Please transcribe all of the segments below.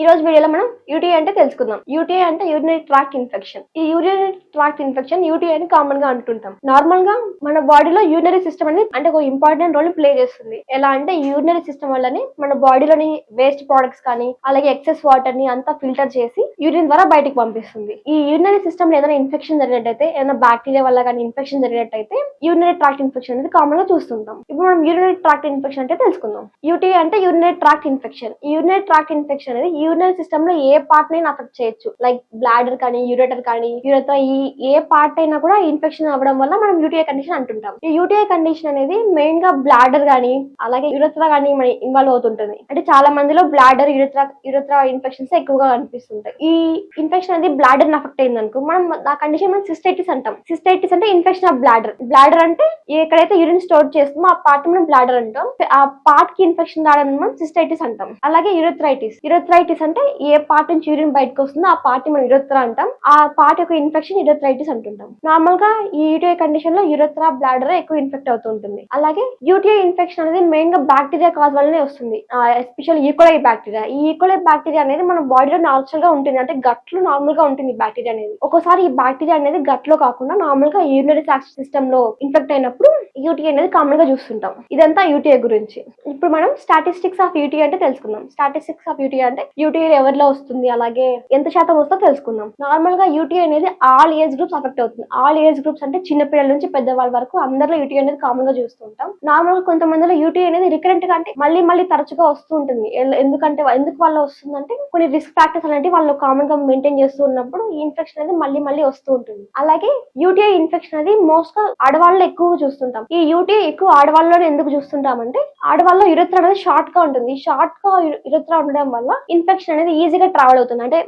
ఈ రోజు వీడియోలో మనం యూటీఐ అంటే తెలుసుకుందాం. యూటీఐ అంటే యూరినరీ ట్రాక్ ఇన్ఫెక్షన్. ఈ యూరినరీ ట్రాక్ ఇన్ఫెక్షన్ యూటీఐ అని కామన్గా అంటుంటాం. నార్మల్గా మన బాడీలో యూరినరీ సిస్టమ్ అనేది అంటే ఒక ఇంపార్టెంట్ రోల్ ప్లే చేస్తుంది. ఎలా అంటే యూరినరీ సిస్టమ్ వల్లనే మన బాడీలోని వేస్ట్ ప్రొడక్ట్స్ కానీ అలాగే ఎక్సెస్ వాటర్ని అంతా ఫిల్టర్ చేసి యూరిన్ ద్వారా బయటికి పంపిస్తుంది. ఈ యూరినరీ సిస్టమ్లో ఏదైనా ఇన్ఫెక్షన్ జరిగినట్టయితే ఏదైనా బ్యాక్టీరియా వల్ల కానీ ఇన్ఫెక్షన్ జరిగినట్టయితే యూరినరీ ట్రాక్ ఇన్ఫెక్షన్ అనేది కామన్గా చూస్తుంటాం. ఇప్పుడు మనం యూరినరీ ట్రాక్ ఇన్ఫెక్షన్ అంటే తెలుసుకుందాం. యూటీఐ అంటే యూరినరీ ట్రాక్ ఇన్ఫెక్షన్. ఈ యూరినరీ ట్రాక్ ఇన్ఫెక్షన్ అనేది యూరినరీ సిస్టమ్లో ఏ పార్ట్ నైనా అఫెక్ట్ చేయొచ్చు. లైక్ బ్లాడర్ కానీ యూరేటర్ కానీ యూరత ఈ ఏ పార్ట్ అయినా కూడా ఇన్ఫెక్షన్ అవ్వడం వల్ల మనం యూటీఐ కండిషన్ అంటుంటాం. ఈ యూటీఐ కండిషన్ అనేది మెయిన్గా బ్లాడర్ కానీ అలాగే యురత్ర కానీ మన ఇన్వాల్వ్ అవుతుంటుంది. అంటే చాలా మందిలో బ్లాడర్ యూరత్రా యూరత్రా ఇన్ఫెక్షన్స్ ఎక్కువగా కనిపిస్తుంటాయి. ఈ ఇన్ఫెక్షన్ అనేది బ్లాడర్ అఫెక్ట్ అయింది అనుకో మనం ఆ కండిషన్ మనం సిస్టైటిస్ అంటాం. సిస్టైటిస్ అంటే ఇన్ఫెక్షన్ ఆఫ్ బ్లాడర్ బ్లాడర్ అంటే ఎక్కడైతే యూరిన్ స్టోర్ చేస్తుందో ఆ పార్ట్ మనం బ్లాడర్ అంటాం. ఆ పార్ట్కి ఇన్ఫెక్షన్ రావడం మనం సిస్టైటిస్ అంటాం. అలాగే యూరథ్రైటిస్ యూరథ్రైటిస్ అంటే ఏ పార్ట్ నుంచి యూరిన్ బయటకు వస్తుందో ఆ పార్ట్ మనం యూరత్రా అంటాం. ఆ పార్ట్ యొక్క ఇన్ఫెక్షన్ యూరథ్రైటిస్ అంటుంటాం. నార్మల్గా ఈ యూటీఐ కండిషన్లో యూరత్రా బ్లాడర్ ఎక్కువ ఇన్ఫెక్ట్ అవుతూ ఉంటుంది. అలాగే యూటీఐ ఇన్ఫెక్షన్ అనేది మెయిన్గా బ్యాక్టీరియా కాజ్ వల్లనే వస్తుంది. ఎస్పెషల్ ఈకోలై బ్యాక్టీరియా ఈ e. ఈకోలై బ్యాక్టీరియా అనేది మన బాడీలో నాచురల్గా ఉంటుంది. అంటే గట్లో నార్మల్గా ఉంటుంది బ్యాక్టీరియా అనేది. ఒకసారి ఈ బ్యాక్టీరియా అనేది గట్లో కాకుండా నార్మల్గా యూరినరీ సిస్టమ్లో ఇన్ఫెక్ట్ అయినప్పుడు యూటీఐ అనేది కామన్గా చూస్తుంటాం. ఇదంతా యూటీఐ గురించి. ఇప్పుడు మనం స్టాటిస్టిక్స్ ఆఫ్ యూటీ అంటే తెలుసుకుందాం. స్టాటిస్టిక్స్ ఆఫ్ యూటీ అంటే యూటీఐ ఎవరిలో వస్తుంది? అలాగే ఎంత శాతం వస్తుందో తెలుసుకుందాం. నార్మల్గా యూటీ అనేది ఆల్ ఏజ్ గ్రూప్స్ అఫెక్ట్ అవుతుంది. ఆల్ ఏజ్ గ్రూప్స్ అంటే చిన్న పిల్లల నుంచి పెద్దవాళ్ళ వరకు అందరిలో యూటీ అనేది కామన్గా చూస్తుంటాం నార్మల్గా కొంతమందిలో యూటీ అనేది రికరెంట్గా అంటే మళ్ళీ మళ్ళీ తరచుగా వస్తూ ఉంటుంది. ఎందుకంటే ఎందుకు వల్ల వస్తుందంటే కొన్ని రిస్క్ ఫ్యాక్టర్స్ అనేవి వాళ్ళు కామన్గా మెయింటైన్ చేస్తూ ఉన్నప్పుడు ఈ ఇన్ఫెక్షన్ అనేది మళ్ళీ మళ్ళీ వస్తూ ఉంటుంది. అలాగే యూటీఐ ఇన్ఫెక్షన్ అనేది మోస్ట్గా ఆడవాళ్ళు ఎక్కువగా చూస్తుంటాం. ఈ యూటీఐ ఎక్కువ ఆడవాళ్ళలోనే ఎందుకు చూస్తుంటామంటే ఆడవాళ్ళు యురత్ర అనేది షార్ట్గా ఉంటుంది. షార్ట్గా యురత్ర ఉండడం వల్ల ఇన్ఫెక్షన్ అనేది ఈజీగా ట్రావెల్ అవుతుంది. అంటే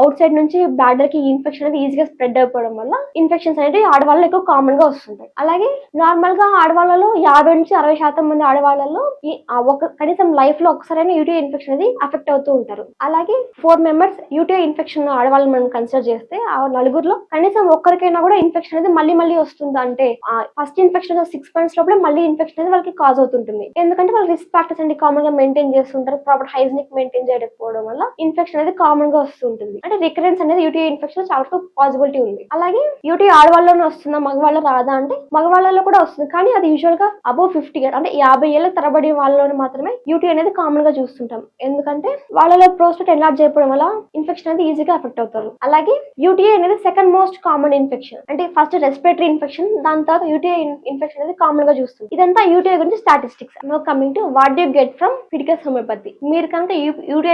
అవుట్ సైడ్ నుంచి బ్లాడర్కి ఇన్ఫెక్షన్ అనేది ఈజీగా స్ప్రెడ్ అయిపోవడం వల్ల ఇన్ఫెక్షన్స్ అనేవి ఆడవాళ్ళు ఎక్కువ కామన్గా వస్తుంటాయి. అలాగే నార్మల్గా ఆడవాళ్ళలో యాభై నుంచి అరవై శాతం మంది ఆడవాళ్ళలో ఒక కనీసం లైఫ్లో ఒకసారైనా యూటీఐ ఇన్ఫెక్షన్ అనేది అఫెక్ట్ అవుతూ ఉంటారు. అలాగే ఫోర్ మెంబర్స్ యూటీఐ ఇన్ఫెక్షన్ ఆడవాళ్ళని మనం కన్సిడర్ చేస్తే ఆ నలుగురిలో కనీసం ఒక్కరికైనా కూడా ఇన్ఫెక్షన్ అనేది మళ్ళీ మళ్ళీ వస్తుంది అంటే ఫస్ట్ ఇన్ఫెక్షన్ సిక్స్ మంత్స్ లోపల మళ్ళీ ఇన్ఫెక్షన్ అనేది వాళ్ళకి కాజ్ అవుతుంటుంది. ఎందుకంటే వాళ్ళు రిస్క్ ఫ్యాక్టర్స్ అనేది కామన్గా మెయింటైన్ చేస్తుంటారు. ప్రాపర్ హైజీనిక్ మెయింటైన్ చేయకపోవడం వల్ల ఇన్ఫెక్షన్ అనేది కామన్గా వస్తుంటుంది. అంటే రికరెన్స్ అనేది యూటీఐ ఇన్ఫెక్షన్ చాలా పాసిబిలిటీ ఉంది. అలాగే యూటీ ఆడవాళ్ళలోనే వస్తుందా మగవాళ్ళ రాదా అంటే మగవాళ్ళలో కూడా వస్తుంది. కానీ అది యూజువల్గా అబౌవ్ ఫిఫ్టీ అంటే యాభై ఏళ్ళ తరబడి వాళ్ళలోనే మాత్రమే యూటీ అనేది కామన్గా చూస్తుంటాం. ఎందుకంటే వాళ్ళలో ప్రోస్టేట్ ఎన్లార్జ్ అయిపోవడం వల్ల ఇన్ఫెక్షన్ అనేది ఈజీగా అఫెక్ట్ అవుతారు. అలాగే యూటీఐ అనేది సెకండ్ మోస్ట్ కామన్ ఇన్ఫెక్షన్ అంటే ఫస్ట్ రెస్పిరేటరీ ఇన్ఫెక్షన్ దాని తర్వాత యూటీఐ ఇన్ఫెక్షన్ అనేది కామన్గా చూస్తుంది. ఇదంతా యూటీఐ గురించి statistics coming to what you get from Fidical homeopathy మీరు కనుక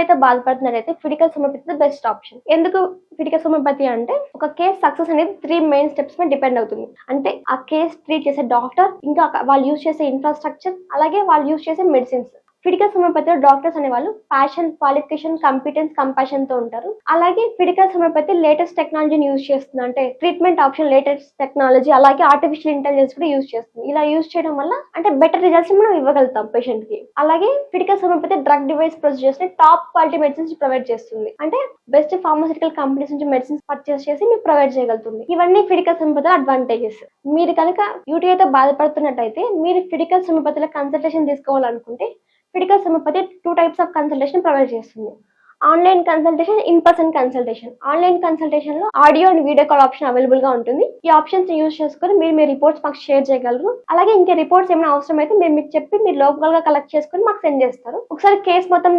అయితే బాధపడుతున్నారైతే ఫిడికల్ హోమియోపతి బెస్ట్ ఆప్షన్ ఎందుకు ఫిడికల్ హోమియోపతి అంటే ఒక కేస్ సక్సెస్ అనేది త్రీ మెయిన్ స్టెప్స్ మీద డిపెండ్ అవుతుంది. అంటే ఆ కేస్ ట్రీట్ చేసే డాక్టర్ ఇంకా వాళ్ళు యూజ్ చేసే ఇన్ఫ్రాస్ట్రక్చర్ అలాగే వాళ్ళు యూజ్ చేసే మెడిసిన్స్ ఫిడికల్ హోమియోపతిలో డాక్టర్స్ అనేవాళ్ళు ప్యాషన్ క్వాలిఫికేషన్ కంపిటెన్స్ కంపాషన్తో ఉంటారు. అలాగే ఫిడికల్ హోమియోపతి లేటెస్ట్ టెక్నాలజీని యూజ్ చేస్తుంది. అంటే ట్రీట్మెంట్ ఆప్షన్ లేటెస్ట్ టెక్నాలజీ అలాగే ఆర్టిఫిషియల్ ఇంటెలిజెన్స్ కూడా యూజ్ చేస్తుంది. ఇలా యూజ్ చేయడం వల్ల అంటే బెటర్ రిజల్ట్స్ మనం ఇవ్వగలుగుతాం పేషెంట్కి. అలాగే ఫిడికల్ హోమియోపతి డ్రగ్ డివైస్ ప్రొసీజర్స్ని టాప్ క్వాలిటీ మెడిసిన్స్ ప్రొవైడ్ చేస్తుంది. అంటే బెస్ట్ ఫార్మాసిటికల్ కంపెనీస్ నుంచి మెడిసిన్స్ పర్చేస్ చేసి మీకు ప్రొవైడ్ చేయగలుగుతుంది. ఇవన్నీ ఫిడికల్ హోమియోపతి అడ్వాంటేజెస్ మీరు కనుక యూటీఐతో బాధపడుతున్నట్టయితే మీరు ఫిడికల్ హోమియోపతిలో కన్సల్టేషన్ తీసుకోవాలనుకుంటే Fidical సమపతి two types of consultation provide చేస్తుంది. Online consultation in person consultation. Online కన్సల్టేషన్లో audio and video call option అవైలబుల్గా ఉంటుంది. ఈ ఆప్షన్స్ యూజ్ చేసుకొని మీరు మీ రిపోర్ట్స్ మాకు షేర్ చేయగలరు. అలాగే ఇంకా రిపోర్ట్స్ ఏమైనా అవసరం అయితే మేము మీకు చెప్పి మీరు లోకల్గా కలెక్ట్ చేసుకొని మాకు సెండ్ చేస్తారు. ఒకసారి కేసు మొత్తం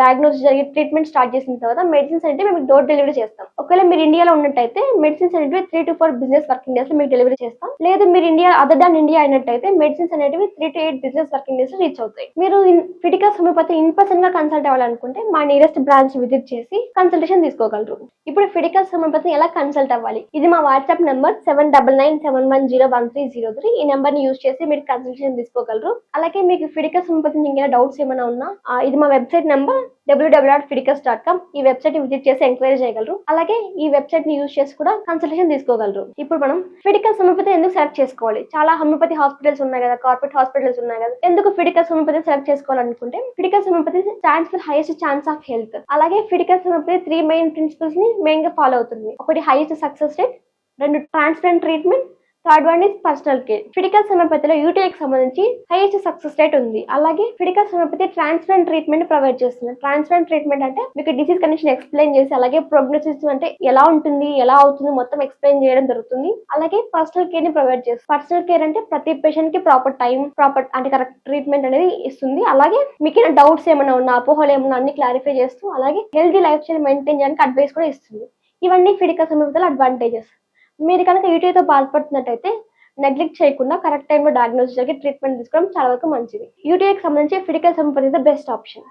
డయాగ్నోస్ జరిగి ట్రీట్మెంట్ స్టార్ట్ చేసిన తర్వాత మెడిసిన్స్ అనేవి మేము డోర్ డెలివరీ చేస్తాం. ఒకవేళ మీరు ఇండియాలో ఉన్నట్టయితే మెడిసిన్స్ అనేవి three to four business working డేస్లో మీకు డెలివరీ చేస్తాం. లేదు మీరు ఇండియా అదర్ దాన్ ఇండియా అయినట్టయితే మెడిసిన్స్ అనేవి three to eight business working days reach అవుతాయి. మీరు ఫిటికల్ హోమియోపతి ఇన్ పర్సన్గా కన్సల్ట్ అవ్వాలనుకుంటే మా నియరెస్ట్ బ్రాంచ్ విజిట్ చేసి కన్సల్టేషన్ తీసుకోగలరు. ఇప్పుడు ఫిడికల్ హోమియోపతి ఎలా కన్సల్ట్ అవ్వాలి? ఇది మా WhatsApp number seven double nine seven one zero one three zero three ఈ నెంబర్ని యూజ్ చేసి మీరు కన్సల్టేషన్ తీసుకోగలరు. అలాగే మీకు ఫిడికల్ సంబంధించిన ఇంకా డౌట్స్ ఏమైనా ఉన్నా ఇది మా website number W W dot Fidicus dot com ఈ వెబ్సైట్ని విజిట్ చేసి ఎంక్వైరీ చేయగలరు. అలాగే ఈ వెబ్సైట్ని యూజ్ చేసి కూడా కన్సల్టేషన్ తీసుకోగలరు. ఇప్పుడు మనం ఫిడికస్ హోమియోపతి ఎందుకు సెలెక్ట్ చేసుకోవాలి? చాలా హోమియోపతి హాస్పిటల్స్ ఉన్నాయి కదా కార్పొరేట్ హాస్పిటల్స్ ఉన్నాయి కదా. ఎందుకు ఫిడికస్ హోమియోపతి సెలెక్ట్ చేసుకోవాలనుకుంటే Fidicus homeopathy stands for highest chance of health అలాగే ఫిడికస్ హోమియోపతి త్రీ మెయిన్ ప్రిన్సిపల్స్ని మెయిన్గా ఫాలో అవుతుంది. ఒకటి హైయెస్ట్ సక్సెస్ రేట్ రెండు transparent treatment third one is personal care Fidical సమపతిలో యూటీఐకి సంబంధించి హైయెస్ట్ సక్సెస్ రేట్ ఉంది. అలాగే ఫిడికల్ సమపతి ట్రాన్స్ప్లాంట్ ట్రీట్మెంట్ ప్రొవైడ్ చేస్తుంది. ట్రాన్స్ప్లాంట్ ట్రీట్మెంట్ అంటే మీకు డిసీజ్ కండిషన్ ఎక్స్ప్లెయిన్ చేసి అలాగే ప్రోగ్నోసిస్ అంటే ఎలా ఉంటుంది ఎలా అవుతుంది మొత్తం ఎక్స్ప్లెయిన్ చేయడం జరుగుతుంది. అలాగే పర్సనల్ కేర్ని ప్రొవైడ్ చేస్తుంది. పర్సనల్ కేర్ అంటే ప్రతి పేషెంట్కి ప్రాపర్ టైం ప్రాపర్ అంటే కరెక్ట్ ట్రీట్మెంట్ అనేది ఇస్తుంది. అలాగే మీకు డౌట్స్ ఏమైనా ఉన్నా అపోహలు ఏమైనా అన్ని క్లారిఫై చేస్తూ అలాగే హెల్దీ లైఫ్ స్టైల్ మెయింటైన్ చేయడానికి అడ్వైస్ కూడా ఇస్తుంది. ఇవన్నీ ఫిడికల్ సమపతిలో అడ్వాంటేజెస్ మీరు కనుక యూటీఐతో బాధపడుతున్నట్టయితే నెగ్లెక్ట్ చేయకుండా కరెక్ట్ టైంలో డయాగ్నోస్ జరిగి ట్రీట్మెంట్ తీసుకోవడం చాలా వరకు మంచిది. యూటీఐకి సంబంధించి ఫిడికల్ సంపతి బెస్ట్ ఆప్షన్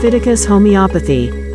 ఫిడికస్ హోమియోపతి